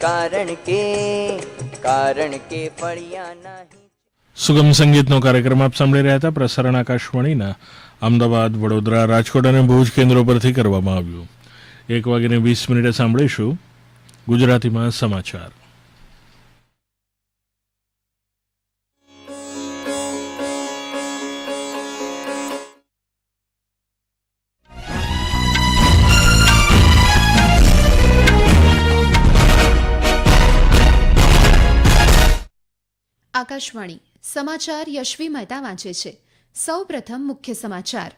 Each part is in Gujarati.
કારણ કે કારણ કે સુગમ સંગીતનો કાર્યક્રમ આપ સાંભળી રહ્યા હતા, પ્રસારણ આકાશવાણીના અમદાવાદ, વડોદરા, રાજકોટ અને ભુજ કેન્દ્રો પરથી કરવામાં આવ્યું. એક વાગીને વીસ મિનિટે સાંભળીશું ગુજરાતીમાં સમાચાર. આકાશવાણી. સમાચાર યશવી મહેતા વાંચે છે. સૌ પ્રથમ મુખ્ય સમાચાર.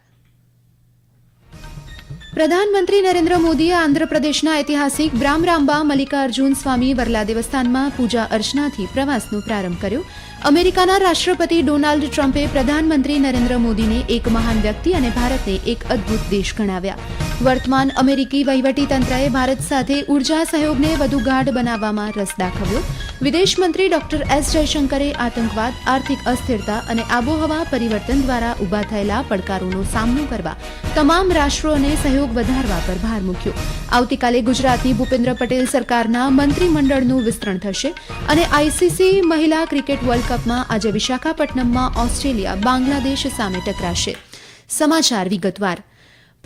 પ્રધાનમંત્રી નરેન્દ્ર મોદીએ આંધ્રપ્રદેશના ઐતિહાસિક બ્રામરાંબા મલ્લિકાર્જુન સ્વામી વરલા દેવસ્થાનમાં પૂજા અર્ચનાથી પ્રવાસનો પ્રારંભ કર્યો. અમેરિકાના રાષ્ટ્રપતિ ડોનાલ્ડ ટ્રમ્પે પ્રધાનમંત્રી નરેન્દ્ર મોદીને એક મહાન વ્યક્તિ અને ભારતને એક અદ્ભુત દેશ ગણાવ્યા. વર્તમાન અમેરિકી વહીવટીતંત્રએ ભારત સાથે ઊર્જા સહયોગને વધુ ગાઢ બનાવવામાં રસ દાખવ્યો. વિદેશ મંત્રી ડોક્ટર એસ જયશંકરે આતંકવાદ, આર્થિક અસ્થિરતા અને આબોહવા પરિવર્તન દ્વારા ઊભા થયેલા પડકારોનો સામનો કરવા તમામ રાષ્ટ્રોને સહયોગ વધારવા પર ભાર મૂક્યો. આવતીકાલે ગુજરાતની ભૂપેન્દ્ર પટેલ સરકારના મંત્રીમંડળનું વિસ્તરણ થશે અને આઈસીસી મહિલા ક્રિકેટ વર્લ્ડ કપમાં આજે વિશાખાપટ્ટનમમાં ઓસ્ટ્રેલિયા બાંગ્લાદેશ સામે ટકરાશે. સમાચાર વિગતવાર.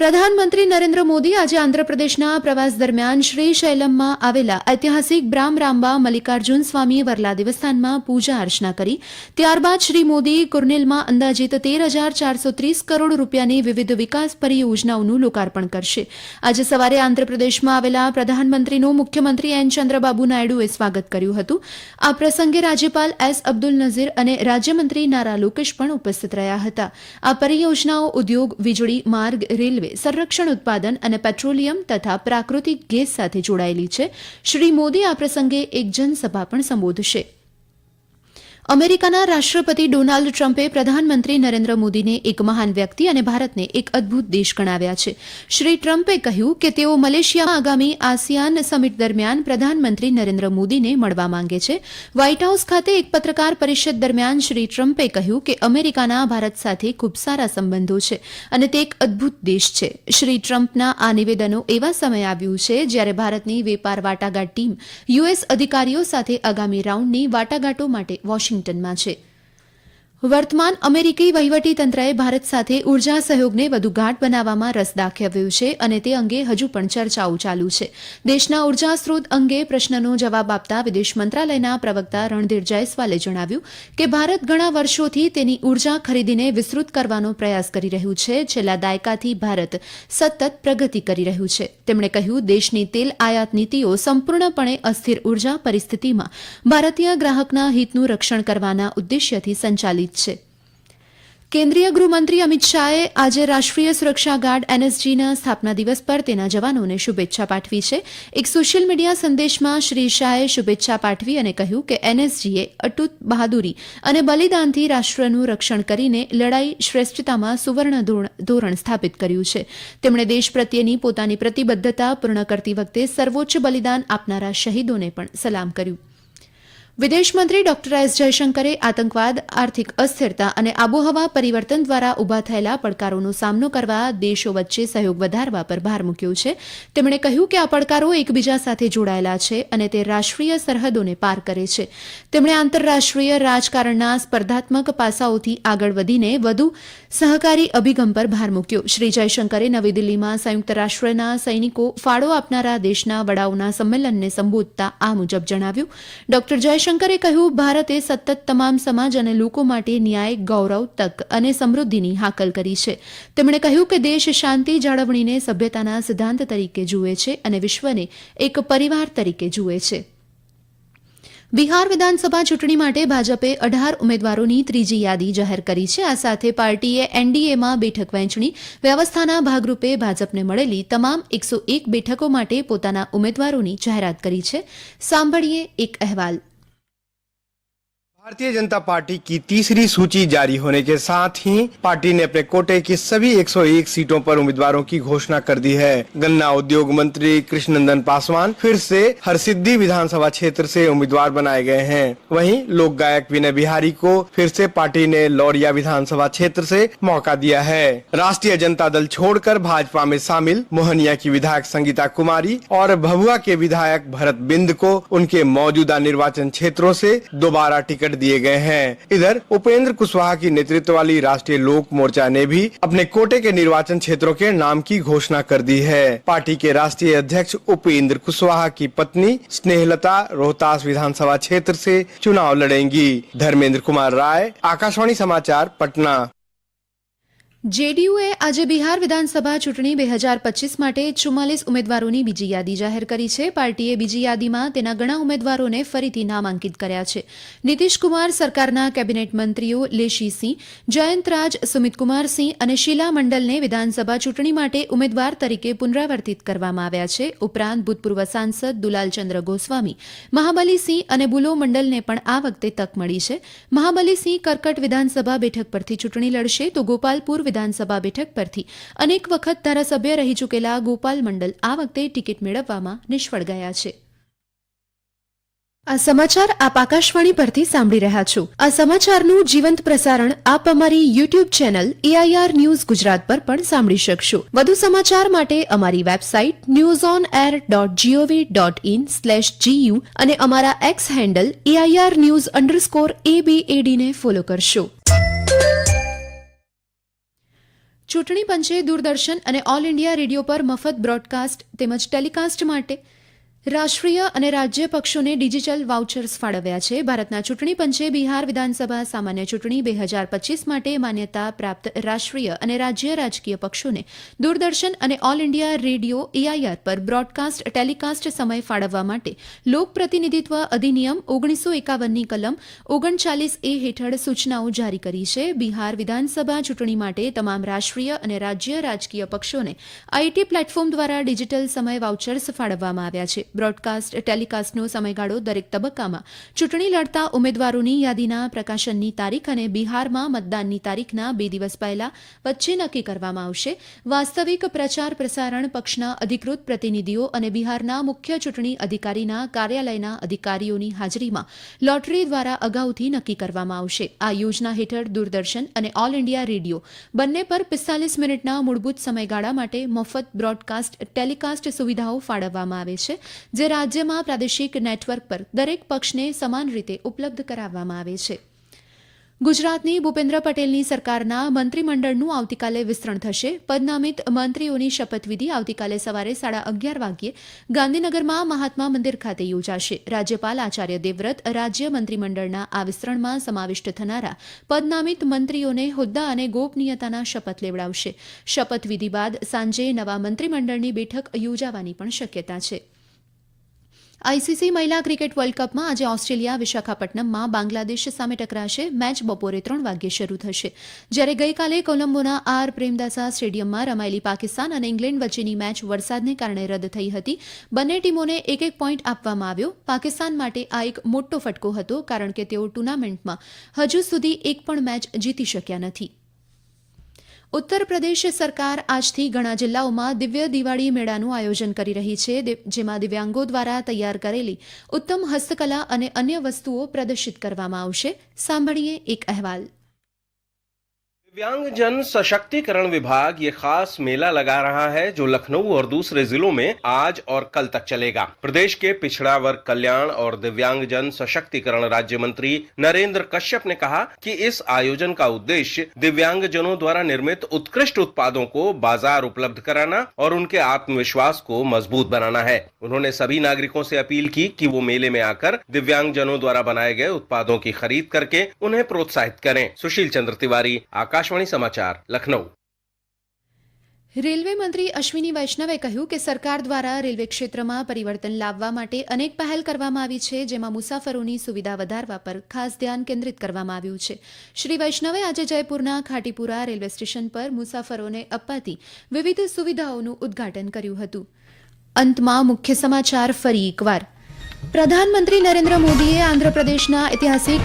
પ્રધાનમંત્રી નરેન્દ્ર મોદી આજે આંધ્રપ્રદેશના પ્રવાસ દરમિયાન શ્રી શૈલમમાં આવેલા ઐતિહાસિક બ્રામ રામબા મલ્લિકાર્જુન સ્વામી વરલા દેવસ્થાનમાં પૂજા અર્ચના કરી. ત્યારબાદ શ્રી મોદી કુર્નેલમાં અંદાજીત તેર હજાર ચારસો ત્રીસ કરોડ રૂપિયાની વિવિધ વિકાસ પરિયોજનાઓનું લોકાર્પણ કરશે. આજે સવારે આંધ્રપ્રદેશમાં આવેલા પ્રધાનમંત્રીનું મુખ્યમંત્રી એન ચંદ્રબાબુ નાયડુએ સ્વાગત કર્યું હતું. આ પ્રસંગે રાજ્યપાલ એસ અબ્દુલ નઝીર અને રાજ્યમંત્રી નારા લોકેશ પણ ઉપસ્થિત રહ્યા હતા. આ પરિયોજનાઓ ઉદ્યોગ, વીજળી, માર્ગ, રેલવે સંરક્ષણ ઉત્પાદન અને પેટ્રોલિયમ તથા પ્રાકૃતિક ગેસ સાથે જોડાયેલી છે. શ્રી મોદી આ પ્રસંગે એક જનસભા પણ સંબોધશે. અમેરિકાના રાષ્ટ્રપતિ ડોનાલ્ડ ટ્રમ્પે પ્રધાનમંત્રી નરેન્દ્ર મોદીને એક મહાન વ્યક્તિ અને ભારતને એક અદ્ભુત દેશ ગણાવ્યા છે. શ્રી ટ્રમ્પે કહ્યું કે તેઓ મલેશિયામાં આગામી આસિયાન સમિટ દરમિયાન પ્રધાનમંત્રી નરેન્દ્ર મોદીને મળવા માંગે છે. વ્હાઇટ હાઉસ ખાતે એક પત્રકાર પરિષદ દરમિયાન શ્રી ટ્રમ્પે કહ્યું કે અમેરિકાના ભારત સાથે ખૂબ સારા સંબંધો છે અને તે એક અદ્ભુત દેશ છે. શ્રી ટ્રમ્પના આ નિવેદનો એવા સમય આવ્યું છે જ્યારે ભારતની વેપાર વાટાઘાટ ટીમ યુએસ અધિકારીઓ સાથે આગામી રાઉન્ડની વાટાઘાટો માટે વોશિંગ્ટનમાં છે વર્તમાન અમેરિકી વહીવટીતંત્રએ ભારત સાથે ઊર્જા સહયોગને વધુ ગાઢ બનાવવામાં રસ દાખવ્યો છે અને તે અંગે હજુ પણ ચર્ચાઓ ચાલુ છે. દેશના ઊર્જા સ્ત્રોત અંગે પ્રશ્નનો જવાબ આપતા વિદેશ મંત્રાલયના પ્રવક્તા રણધીર જયસ્વાલે જણાવ્યું કે ભારત ઘણા વર્ષોથી તેની ઊર્જા ખરીદીને વિસ્તૃત કરવાનો પ્રયાસ કરી રહ્યું છે. છેલ્લા દાયકાથી ભારત સતત પ્રગતિ કરી રહ્યું છે. તેમણે કહ્યું, દેશની તેલ આયાત નીતિઓ સંપૂર્ણપણે અસ્થિર ઊર્જા પરિસ્થિતિમાં ભારતીય ગ્રાહકના હિતનું રક્ષણ કરવાના ઉદ્દેશ્યથી સંચાલિત છે. કેન્દ્રીય ગૃહમંત્રી અમિત શાહે આજે રાષ્ટ્રીય સુરક્ષા ગાર્ડ એનએસજીના સ્થાપના દિવસ પર તેના જવાનોને શુભેચ્છા પાઠવી છે. એક સોશિયલ મીડિયા સંદેશમાં શ્રી શાહે શુભેચ્છા પાઠવી અને કહ્યું કે એનએસજીએ અટૂત બહાદુરી અને બલિદાનથી રાષ્ટ્રનું રક્ષણ કરીને લડાઈ શ્રેષ્ઠતામાં સુવર્ણ ધોરણ- સ્થાપિત કર્યું છે. તેમણે દેશ પ્રત્યેની પોતાની પ્રતિબદ્ધતા પૂર્ણ કરતી વખતે સર્વોચ્ચ બલિદાન આપનારા શહીદોને પણ સલામ કર્યું. વિદેશ મંત્રી ડોક્ટર એસ જયશંકરે આતંકવાદ, આર્થિક અસ્થિરતા અને આબોહવા પરિવર્તન દ્વારા ઊભા થયેલા પડકારોનો સામનો કરવા દેશો વચ્ચે સહયોગ વધારવા પર ભાર મૂક્યો છે. તેમણે કહ્યું કે આ પડકારો એકબીજા સાથે જોડાયેલા છે અને તે રાષ્ટ્રીય સરહદોને પાર કરે છે. તેમણે આંતરરાષ્ટ્રીય રાજકારણના સ્પર્ધાત્મક પાસાઓથી આગળ વધીને વધુ સહકારી અભિગમ પર ભાર મૂક્યો. શ્રી જયશંકરે નવી દિલ્હીમાં સંયુક્ત રાષ્ટ્રના સૈનિકો ફાળો આપનારા દેશના વડાઓના સંમેલનને સંબોધતા આ મુજબ જણાવ્યું. ડોક્ટર જયશંકરે કહ્યું, ભારતે સતત તમામ સમાજ અને લોકો માટે ન્યાય, ગૌરવ, તક અને સમૃદ્ધિની હાકલ કરી છે. તેમણે કહ્યું કે દેશ શાંતિ જાળવણીને સભ્યતાના સિદ્ધાંત તરીકે જુએ છે અને વિશ્વને એક પરિવાર તરીકે જુએ છે. બિહાર વિધાનસભા ચૂંટણી માટે ભાજપે અઢાર ઉમેદવારોની ત્રીજી યાદી જાહેર કરી છે. આ સાથે પાર્ટીએ એનડીએમાં બેઠક વહેંચણી, વ્યવસ્થાના ભાગરૂપે ભાજપને મળેલી તમામ એકસો એક બેઠકો માટે પોતાના ઉમેદવારોની જાહેરાત કરી છે. સાંભળીએ એક અહેવાલ. भारतीय जनता पार्टी की तीसरी सूची जारी होने के साथ ही पार्टी ने अपने कोटे की सभी 101 सीटों पर उम्मीदवारों की घोषणा कर दी है। गन्ना उद्योग मंत्री कृष्णनंदन पासवान फिर से हरसिद्धि विधानसभा क्षेत्र से उम्मीदवार बनाए गए हैं। वहीं लोक गायक विनय बिहारी को फिर से पार्टी ने लौरिया विधानसभा क्षेत्र से मौका दिया है। राष्ट्रीय जनता दल छोड़कर भाजपा में शामिल मोहनिया की विधायक संगीता कुमारी और भभुआ के विधायक भरत बिंद को उनके मौजूदा निर्वाचन क्षेत्रों से दोबारा टिकट दिए गए हैं। इधर, उपेंद्र कुशवाहा की नेतृत्व वाली राष्ट्रीय लोक मोर्चा ने भी अपने कोटे के निर्वाचन क्षेत्रों के नाम की घोषणा कर दी है। पार्टी के राष्ट्रीय अध्यक्ष उपेंद्र कुशवाहा की पत्नी स्नेहलता रोहतास विधानसभा क्षेत्र से चुनाव लड़ेंगी। धर्मेंद्र कुमार राय, आकाशवाणी समाचार, पटना। જેડીયુએ આજે બિહાર વિધાનસભા ચૂંટણી બે હજાર પચીસ માટે ચુમ્માલીસ ઉમેદવારોની બીજી યાદી જાહેર કરી છે. પાર્ટીએ બીજી યાદીમાં તેના ઘણા ઉમેદવારોને ફરીથી નામાંકિત કર્યા છે. નીતિશકુમાર સરકારના કેબિનેટ મંત્રીઓ લેશી સિંહ જયંત રાજ સિંહ અને શીલા મંડલને વિધાનસભા ચૂંટણી માટે ઉમેદવાર તરીકે પુનરાવર્તિત કરવામાં આવ્યા છે. ઉપરાંત ભૂતપૂર્વ સાંસદ દુલાલચંદ્ર ગોસ્વામી, મહાબલી સિંહ અને બુલો મંડલને પણ આ વખતે તક મળી છે. મહાબલી સિંહ કરકટ વિધાનસભા બેઠક પરથી ચૂંટણી લડશે તો ગોપાલપુર વિધાનસભા બેઠક પરથી અનેક વખત ધારાસભ્ય રહી ચૂકેલા ગોપાલ મંડલ આ વખતે ટિકિટ મેળવવામાં નિષ્ફળ ગયા છે. આ સમાચાર આપ આકાશવાણી પરથી સાંભળી રહ્યા છો. આ સમાચારનું જીવંત પ્રસારણ આપ અમારી YouTube channel AIR news Gujarat પર પણ સાંભળી શકશો. વધુ સમાચાર માટે અમારી website news on air dot GOV dot in slash GU અને અમારા X handle AIR news underscore એબીએડીને follow કરશો. ચૂંટણી પંચે દૂરદર્શન અને ઓલ ઇન્ડિયા રેડિયો પર મફત બ્રોડકાસ્ટ તેમજ ટેલિકાસ્ટ માટે રાષ્ટ્રીય અને રાજ્ય પક્ષોને ડિજિટલ વાઉચર્સ ફાળવ્યા છે. ભારતના ચૂંટણી પંચે બિહાર વિધાનસભા સામાન્ય ચૂંટણી બે હજાર પચીસ માટે માન્યતા પ્રાપ્ત રાષ્ટ્રીય અને રાજ્ય રાજકીય પક્ષોને દૂરદર્શન અને ઓલ ઇન્ડિયા રેડિયો એઆઈઆર પર બ્રોડકાસ્ટ, ટેલિકાસ્ટ સમય ફાળવવા માટે લોક પ્રતિનિધિત્વ અધિનિયમ ઓગણીસો એકાવનની કલમ ઓગણચાલીસ એ હેઠળ સૂચનાઓ જારી કરી છે. બિહાર વિધાનસભા ચૂંટણી માટે તમામ રાષ્ટ્રીય અને રાજ્ય રાજકીય પક્ષોને આઈટી પ્લેટફોર્મ દ્વારા ડિજિટલ સમય વાઉચર્સ ફાળવવામાં આવ્યા છે. બ્રોડકાસ્ટ ટેલિકાસ્ટનો સમયગાળો દરેક તબક્કામાં. ચૂંટણી લડતા ઉમેદવારોની યાદીના પ્રકાશનની તારીખ અને બિહારમાં મતદાનની તારીખના બે દિવસ પહેલા વચ્ચે નક્કી કરવામાં આવશે. વાસ્તવિક પ્રચાર પ્રસારણ પક્ષના અધિકૃત પ્રતિનિધિઓ અને બિહારના મુખ્ય ચૂંટણી અધિકારીના કાર્યાલયના અધિકારીઓની હાજરીમાં લોટરી દ્વારા અગાઉથી નક્કી કરવામાં આવશે. આ યોજના હેઠળ દૂરદર્શન અને ઓલ ઇન્ડિયા રેડિયો બંને પર પિસ્તાલીસ મિનિટના મૂળભૂત સમયગાળા માટે મફત બ્રોડકાસ્ટ ટેલિકાસ્ટ સુવિધાઓ ફાળવવામાં આવે છે. જે રાજ્યમાં પ્રાદેશિક નેટવર્ક પર દરેક પક્ષને સમાન રીતે ઉપલબ્ધ કરાવવામાં આવે છે. ગુજરાતની ભૂપેન્દ્ર પટેલની સરકારના મંત્રીમંડળનું આવતીકાલે વિસ્તરણ થશે. પદનામિત મંત્રીઓની શપથવિધિ આવતીકાલે સવારે સાડા અગિયાર વાગ્યે ગાંધીનગરમાં મહાત્મા મંદિર ખાતે યોજાશે. રાજ્યપાલ આચાર્ય દેવવ્રત રાજ્ય મંત્રીમંડળના આ વિસ્તરણમાં સમાવિષ્ટ થનારા પદનામિત મંત્રીઓને હોદ્દા અને ગોપનીયતાના શપથ લેવડાવશે. શપથવિધિ બાદ સાંજે નવા મંત્રીમંડળની બેઠક યોજાવાની પણ શક્યતા છે. આઈસીસી મહિલા ક્રિકેટ વર્લ્ડ કપમાં આજે ઓસ્ટ્રેલિયા, વિશાખાપટ્ટનમમાં બાંગ્લાદેશ સામે ટકરાશે. મેચ બપોરે ત્રણ વાગ્યે શરૂ થશે. જ્યારે ગઈકાલે કોલંબોના આર પ્રેમદાસા સ્ટેડિયમમાં રમાયેલી પાકિસ્તાન અને ઇંગ્લેન્ડ વચ્ચેની મેચ વરસાદને કારણે રદ થઈ હતી. બંને ટીમોને એક એક પોઈન્ટ આપવામાં આવ્યો. પાકિસ્તાન માટે આ એક મોટો ફટકો હતો, કારણ કે તેઓ ટુર્નામેન્ટમાં હજુ સુધી એક પણ મેચ જીતી શક્યા નથી. ઉત્તર પ્રદેશ સરકાર આજથી ઘણા જિલ્લાઓમાં દિવ્ય દિવાળી મેળાનું આયોજન કરી રહી છે જેમાં દિવ્યાંગો દ્વારા તૈયાર કરેલી ઉત્તમ હસ્તકલા અને અન્ય વસ્તુઓ પ્રદર્શિત કરવામાં આવશે. સાંભળીએ એક અહેવાલ. दिव्यांगजन सशक्तिकरण विभाग ये खास मेला लगा रहा है, जो लखनऊ और दूसरे जिलों में आज और कल तक चलेगा। प्रदेश के पिछड़ा वर्ग कल्याण और दिव्यांगजन सशक्तिकरण राज्य मंत्री नरेंद्र कश्यप ने कहा कि इस आयोजन का उद्देश्य दिव्यांगजनों द्वारा निर्मित उत्कृष्ट उत्पादों को बाज़ार उपलब्ध कराना और उनके आत्मविश्वास को मज़बूत बनाना है। उन्होंने सभी नागरिकों से अपील की कि वो मेले में आकर दिव्यांगजनों द्वारा बनाए गए उत्पादों की खरीद करके उन्हें प्रोत्साहित करें। सुशील चंद्र तिवारी આકાશવાણી સમાચાર, લખનઉ. રેલવે મંત્રી અશ્વિની વૈષ્ણવે કહ્યું કે સરકાર દ્વારા રેલવે ક્ષેત્રમાં પરિવર્તન લાવવા માટે અનેક પહેલ કરવામાં આવી છે, જેમાં મુસાફરોની સુવિધા વધારવા પર ખાસ ધ્યાન કેન્દ્રિત કરવામાં આવ્યું છે. શ્રી વૈષ્ણવે આજે જયપુરના ખાટીપુરા રેલવે સ્ટેશન પર મુસાફરોને અપાતી વિવિધ સુવિધાઓનું ઉદ્ઘાટન કર્યું હતું. અંતમાં મુખ્ય સમાચાર ફરી એકવાર. પ્રધાનમંત્રી નરેન્દ્ર મોદીએ આંધ્રપ્રદેશના ઐતિહાસિક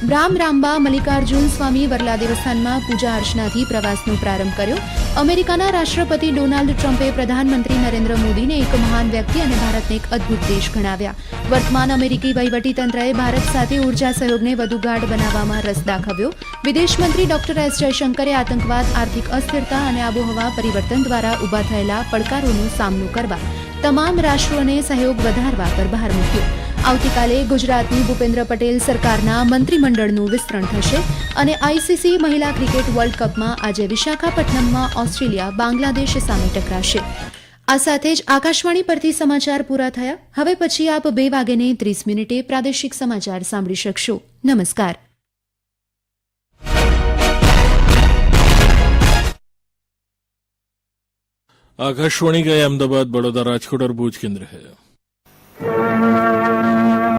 બ્રામ રામબા મલ્લિકાર્જુન સ્વામી વરલા દેવસ્થાનમાં પૂજા અર્ચનાથી પ્રવાસનો પ્રારંભ કર્યો. અમેરિકાના રાષ્ટ્રપતિ ડોનાલ્ડ ટ્રમ્પે પ્રધાનમંત્રી નરેન્દ્ર મોદીને એક મહાન વ્યક્તિ અને ભારતને એક અદ્ભુત દેશ ગણાવ્યા. વર્તમાન અમેરિકી વહીવટીતંત્રએ ભારત સાથે ઊર્જા સહયોગને વધુ ગાઢ બનાવવામાં રસ દાખવ્યો. વિદેશ મંત્રી ડોક્ટર એસ જયશંકરે આતંકવાદ, આર્થિક અસ્થિરતા અને આબોહવા પરિવર્તન દ્વારા ઊભા થયેલા પડકારોનો સામનો કરવા, તમામ રાષ્ટ્રોને સહયોગ વધારવા પર ભાર મૂક્યો. આવતીકાલે ગુજરાતની ભૂપેન્દ્ર પટેલ સરકારના મંત્રીમંડળનું વિસ્તરણ થશે અને આઈસીસી મહિલા ક્રિકેટ વર્લ્ડ કપમાં આજે વિશાખાપટ્ટનમમાં ઓસ્ટ્રેલિયા બાંગ્લાદેશ સામે ટકરાશે આ સાથે જ આકાશવાણી પરથી સમાચાર પૂરા થયા હવે પછી આપ બે વાગ્યે ત્રીસ મિનિટે પ્રાદેશિક સમાચાર સાંભળી શકશો નમસ્કાર आकाशवाणी का ये अहमदाबाद बड़ौदा राजकोट और भूज केंद्र है